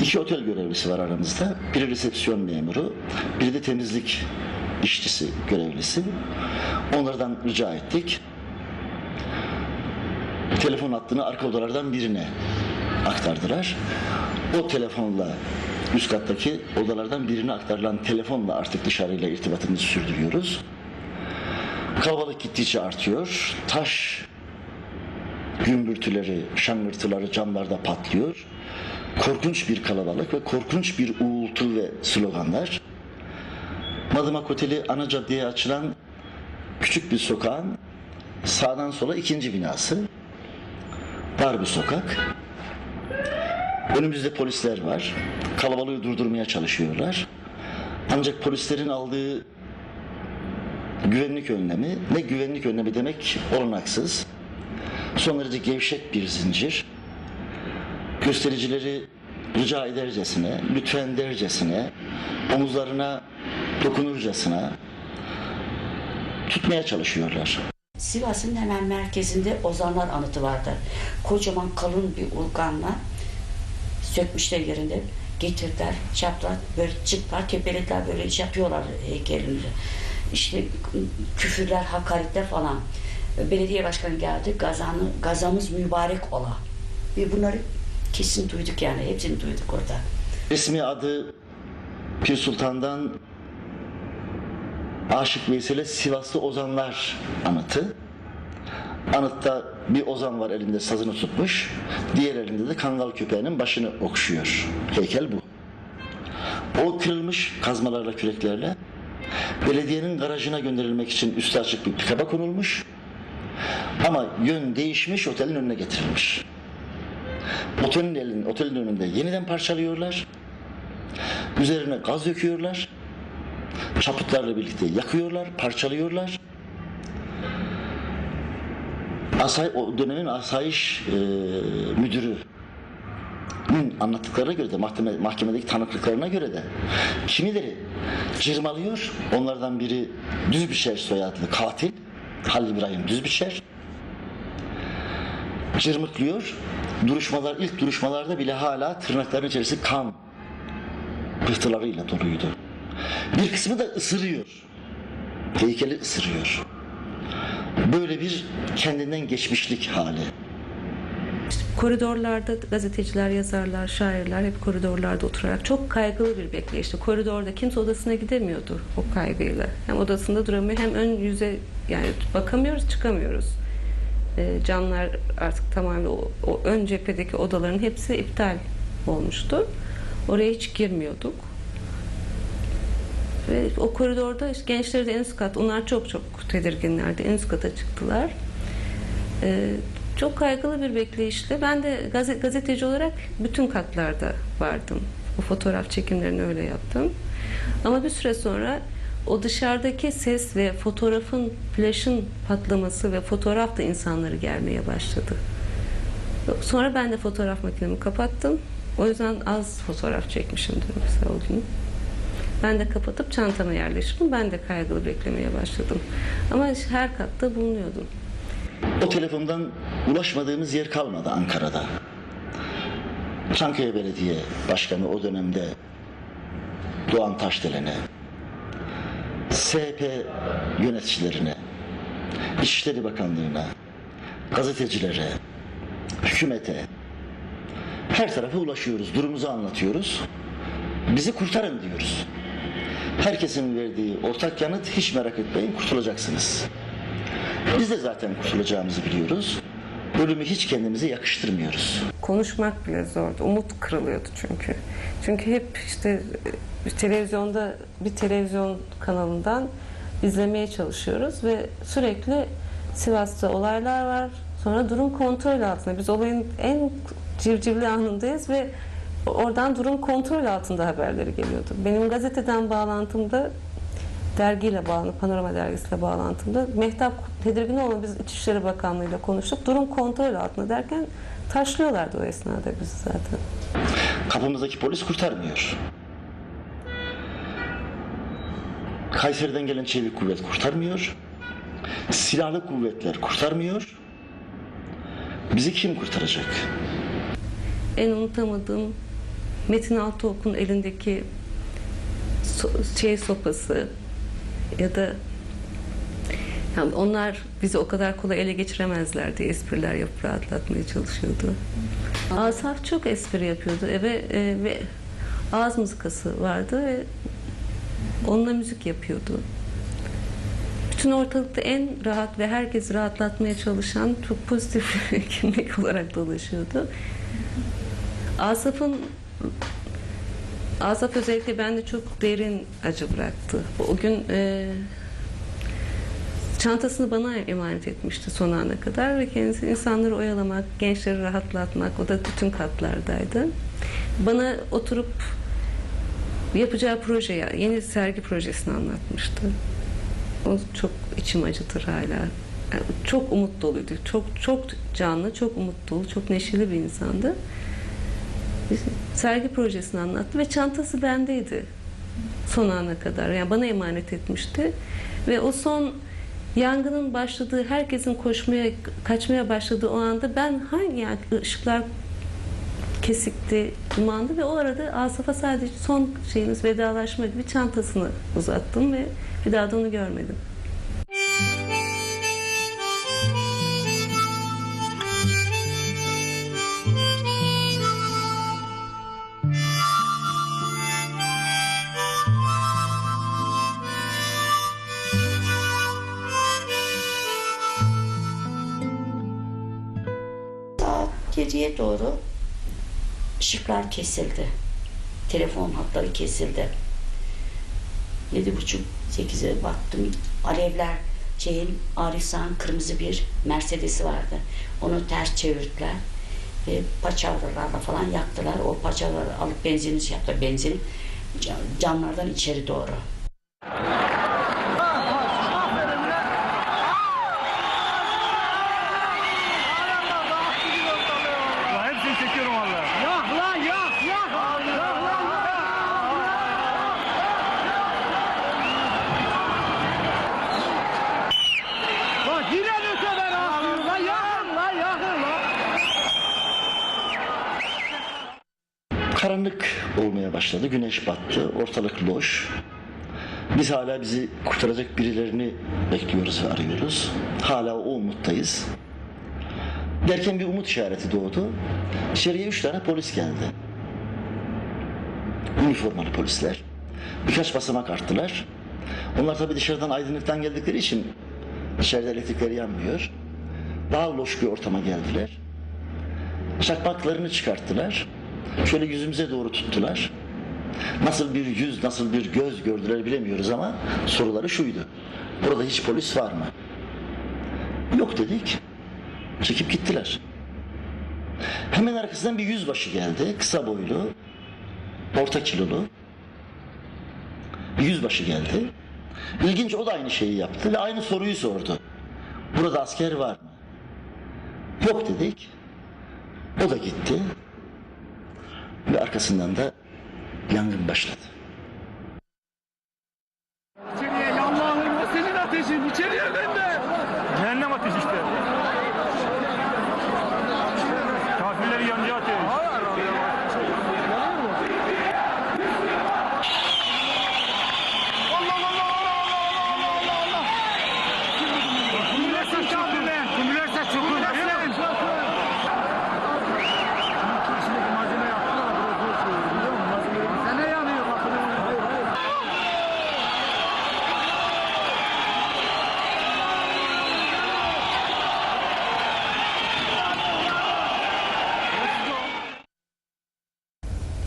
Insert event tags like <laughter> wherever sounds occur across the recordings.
İki otel görevlisi var aramızda. Biri resepsiyon memuru, biri de temizlik işçisi görevlisi. Onlardan rica ettik. Telefon hattını arka odalardan birine aktardılar. O telefonla üst kattaki odalardan birine aktarılan telefonla artık dışarıyla irtibatımızı sürdürüyoruz. Kalabalık gittikçe artıyor. Taş gümbürtüleri, şangırtıları camlarda patlıyor. Korkunç bir kalabalık ve korkunç bir uğultu ve sloganlar. Madımak Oteli ana caddeye açılan küçük bir sokağın sağdan sola ikinci binası. Dar bir sokak. Önümüzde polisler var. Kalabalığı durdurmaya çalışıyorlar. Ancak polislerin aldığı güvenlik önlemi ne güvenlik önlemi demek olanaksız. Son derece gevşek bir zincir. Göstericileri rica edercesine, lütfen dercesine, omuzlarına dokunurcasına tutmaya çalışıyorlar. Sivas'ın hemen merkezinde Ozanlar Anıtı vardı. Kocaman kalın bir urganla sökmüşler yerinde getirdiler, yaptılar, böyle çıktılar, tepelediler, böyle şey yapıyorlar heykelini. İşte küfürler, hakaretler falan. Belediye başkanı geldi, gazanı, gazamız mübarek ola. Ve bunları kesin duyduk yani, hepsini duyduk orada. Resmi adı Pir Sultan'dan Aşık Veysel'e Sivaslı Ozanlar Anıtı. Anıtta bir ozan var elinde sazını tutmuş. Diğer elinde de kangal köpeğinin başını okşuyor. Heykel bu. O kırılmış kazmalarla, küreklerle. Belediyenin garajına gönderilmek için üstü açık bir pikaba konulmuş. Ama yön değişmiş, otelin önüne getirilmiş. Otelin, elin, otelin önünde yeniden parçalıyorlar. Üzerine gaz döküyorlar. Çaputlarla birlikte yakıyorlar, parçalıyorlar. Asay, o dönemin asayiş e, müdürü anlattıklarına göre de mahkeme, mahkemedeki tanıklıklarına göre de kimileri cırmalıyor. Onlardan biri Düzbişer soyadlı katil Halil İbrahim Düzbişer cırmıklıyor. Duruşmalar ilk duruşmalarda bile hala tırnakların içerisi kan pıhtılarıyla doluydu. Bir kısmı da ısırıyor. Heykeli ısırıyor. Böyle bir kendinden geçmişlik hali. Koridorlarda gazeteciler, yazarlar, şairler hep koridorlarda oturarak çok kaygılı bir bekleyişti. Koridorda kimse odasına gidemiyordu o kaygıyla. Hem odasında duramıyor hem ön yüze yani bakamıyoruz, çıkamıyoruz. E, camlar artık tamamen o, o ön cephedeki odaların hepsi iptal olmuştu. Oraya hiç girmiyorduk. Ve o koridorda işte gençleri de en üst kat, onlar çok çok tedirginlerdi. En üst kata çıktılar. Ee, çok kaygılı bir bekleyişle ben de gazet, gazeteci olarak bütün katlarda vardım. O fotoğraf çekimlerini öyle yaptım. Ama bir süre sonra o dışarıdaki ses ve fotoğrafın, flaşın patlaması ve fotoğraf da insanları germeye başladı. Sonra ben de fotoğraf makinemi kapattım. O yüzden az fotoğraf çekmişimdir mesela o gün. Ben de kapatıp çantama yerleştim. Ben de kaygılı beklemeye başladım. Ama her katta bulunuyordum. O telefondan ulaşmadığımız yer kalmadı Ankara'da. Çankaya Belediye Başkanı o dönemde Doğan Taşdelen'e, SP yöneticilerine, İçişleri Bakanlığı'na, gazetecilere, hükümete, her tarafa ulaşıyoruz, durumuzu anlatıyoruz. Bizi kurtarın diyoruz. Herkesin verdiği ortak yanıt hiç merak etmeyin kurtulacaksınız. Biz de zaten kurtulacağımızı biliyoruz. Ölümü hiç kendimize yakıştırmıyoruz. Konuşmak bile zordu. Umut kırılıyordu çünkü. Çünkü hep işte bir televizyonda bir televizyon kanalından izlemeye çalışıyoruz ve sürekli Sivas'ta olaylar var. Sonra durum kontrol altında. Biz olayın en civcivli anındayız ve oradan durum kontrol altında haberleri geliyordu. Benim gazeteden bağlantımda dergiyle bağlı, Panorama dergisiyle bağlantımda Mehtap Tedirginoğlu biz İçişleri Bakanlığı'yla konuştuk. Durum kontrol altında derken taşlıyorlardı o esnada bizi zaten. Kapımızdaki polis kurtarmıyor. Kayseri'den gelen çevik kuvvet kurtarmıyor. Silahlı kuvvetler kurtarmıyor. Bizi kim kurtaracak? En unutamadığım Metin Altıok'un elindeki şey sopası ya da yani onlar bizi o kadar kolay ele geçiremezler diye espriler yapıp rahatlatmaya çalışıyordu. Asaf çok espri yapıyordu eve e, ve ağız mızıkası vardı ve onunla müzik yapıyordu. Bütün ortalıkta en rahat ve herkesi rahatlatmaya çalışan çok pozitif bir <laughs> kimlik olarak dolaşıyordu. Asaf'ın Asaf özellikle bende çok derin acı bıraktı. O gün e, çantasını bana emanet etmişti son ana kadar ve kendisi insanları oyalamak, gençleri rahatlatmak, o da bütün katlardaydı. Bana oturup yapacağı projeyi, yeni sergi projesini anlatmıştı. O çok içim acıtır hala. Yani çok umut doluydu. Çok çok canlı, çok umut dolu, çok neşeli bir insandı. Sergi projesini anlattı ve çantası bendeydi son ana kadar. Yani bana emanet etmişti. Ve o son yangının başladığı, herkesin koşmaya, kaçmaya başladığı o anda ben hangi yani ışıklar kesikti, dumandı ve o arada Asaf'a sadece son şeyimiz vedalaşma gibi çantasını uzattım ve bir daha da onu görmedim. Saat 7'ye doğru ışıklar kesildi. Telefon hatları kesildi. Yedi buçuk, sekize baktım. Alevler, şeyin Arisa'nın kırmızı bir Mercedes'i vardı. Onu ters çevirdiler. Ve paçavralarla falan yaktılar. O paçavraları alıp benzini şey yaptılar. Benzin cam- camlardan içeri doğru. Karanlık olmaya başladı. Güneş battı. Ortalık loş. Biz hala bizi kurtaracak birilerini bekliyoruz ve arıyoruz. Hala o umuttayız. Derken bir umut işareti doğdu. İçeriye üç tane polis geldi. Üniformalı polisler. Birkaç basamak arttılar. Onlar tabii dışarıdan aydınlıktan geldikleri için içeride elektrikleri yanmıyor. Daha loş bir ortama geldiler. Çakmaklarını çıkarttılar. Şöyle yüzümüze doğru tuttular. Nasıl bir yüz, nasıl bir göz gördüler bilemiyoruz ama soruları şuydu. Burada hiç polis var mı? Yok dedik. Çekip gittiler. Hemen arkasından bir yüzbaşı geldi. Kısa boylu, orta kilolu. Bir yüzbaşı geldi. İlginç o da aynı şeyi yaptı ve aynı soruyu sordu. Burada asker var mı? Yok dedik. O da gitti. Ve arkasından da yangın başladı. İçeriye Allah'ım o senin ateşin içeriye ben de. Cehennem ateşi işte.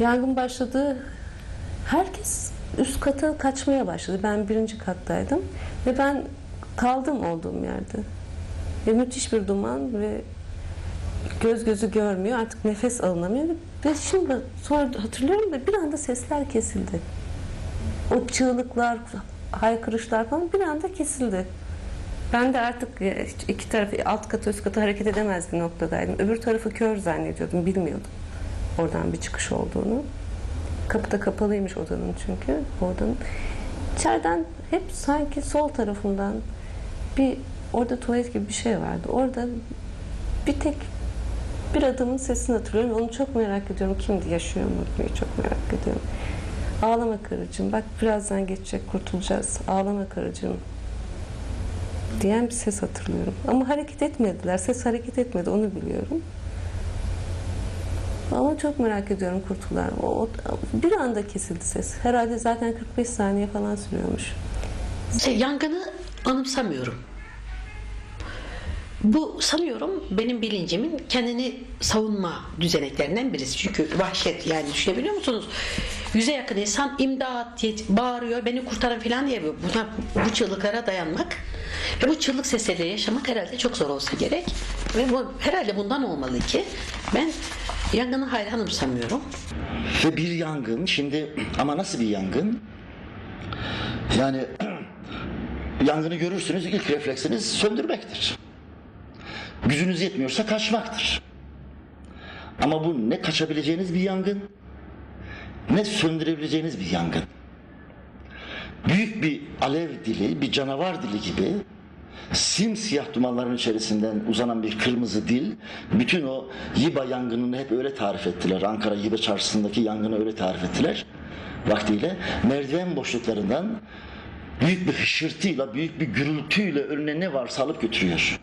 Yangın başladı. Herkes üst kata kaçmaya başladı. Ben birinci kattaydım ve ben kaldım olduğum yerde. Ve müthiş bir duman ve göz gözü görmüyor. Artık nefes alınamıyor. Ve şimdi sonra hatırlıyorum da bir anda sesler kesildi. O çığlıklar, haykırışlar falan bir anda kesildi. Ben de artık e, iki tarafı alt kata üst kata hareket edemez bir noktadaydım. Öbür tarafı kör zannediyordum, bilmiyordum oradan bir çıkış olduğunu. Kapı da kapalıymış odanın çünkü. Odanın. İçeriden hep sanki sol tarafından bir orada tuvalet gibi bir şey vardı. Orada bir tek Bir adamın sesini hatırlıyorum. Onu çok merak ediyorum. Kimdi? Yaşıyor mu? diye Çok merak ediyorum. Ağlama karıcığım. Bak birazdan geçecek. Kurtulacağız. Ağlama karıcığım. Diyen bir ses hatırlıyorum. Ama hareket etmediler. Ses hareket etmedi. Onu biliyorum. Ama çok merak ediyorum kurtuldular. mı? O, o- bir anda kesildi ses. Herhalde zaten 45 saniye falan sürüyormuş. Şey, yangını anımsamıyorum. Bu sanıyorum benim bilincimin kendini savunma düzeneklerinden birisi. Çünkü vahşet yani düşünebiliyor musunuz? Yüze yakın insan imdat diye bağırıyor, beni kurtarın falan diye buna, bu çığlıklara dayanmak ve bu çığlık sesleriyle yaşamak herhalde çok zor olsa gerek. Ve bu herhalde bundan olmalı ki ben yangını hayli anımsamıyorum. Ve bir yangın şimdi ama nasıl bir yangın? Yani <clears throat> yangını görürsünüz ilk refleksiniz söndürmektir. Gücünüz yetmiyorsa kaçmaktır. Ama bu ne kaçabileceğiniz bir yangın ne söndürebileceğiniz bir yangın. Büyük bir alev dili, bir canavar dili gibi simsiyah dumanların içerisinden uzanan bir kırmızı dil bütün o Yiba yangınını hep öyle tarif ettiler. Ankara Yiba çarşısındaki yangını öyle tarif ettiler vaktiyle. Merdiven boşluklarından büyük bir hışırtıyla, büyük bir gürültüyle önüne ne varsa alıp götürüyor.